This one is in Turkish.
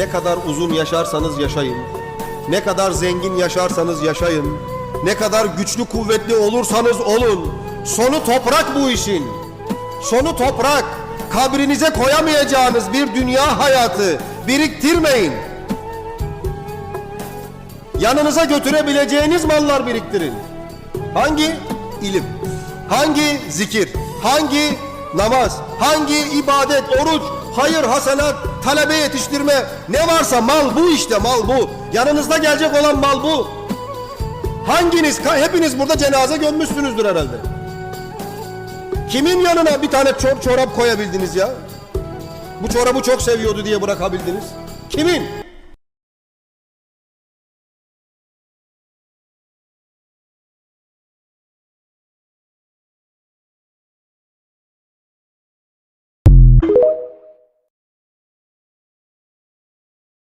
Ne kadar uzun yaşarsanız yaşayın, ne kadar zengin yaşarsanız yaşayın, ne kadar güçlü kuvvetli olursanız olun, sonu toprak bu işin. Sonu toprak. Kabrinize koyamayacağınız bir dünya hayatı biriktirmeyin. Yanınıza götürebileceğiniz mallar biriktirin. Hangi? İlim. Hangi? Zikir. Hangi? Namaz. Hangi? ibadet, oruç, hayır, hasenat, talebe yetiştirme. Ne varsa mal bu işte mal bu. Yanınızda gelecek olan mal bu. Hanginiz, hepiniz burada cenaze gömmüşsünüzdür herhalde. Kimin yanına bir tane çor çorap koyabildiniz ya? Bu çorabı çok seviyordu diye bırakabildiniz. Kimin?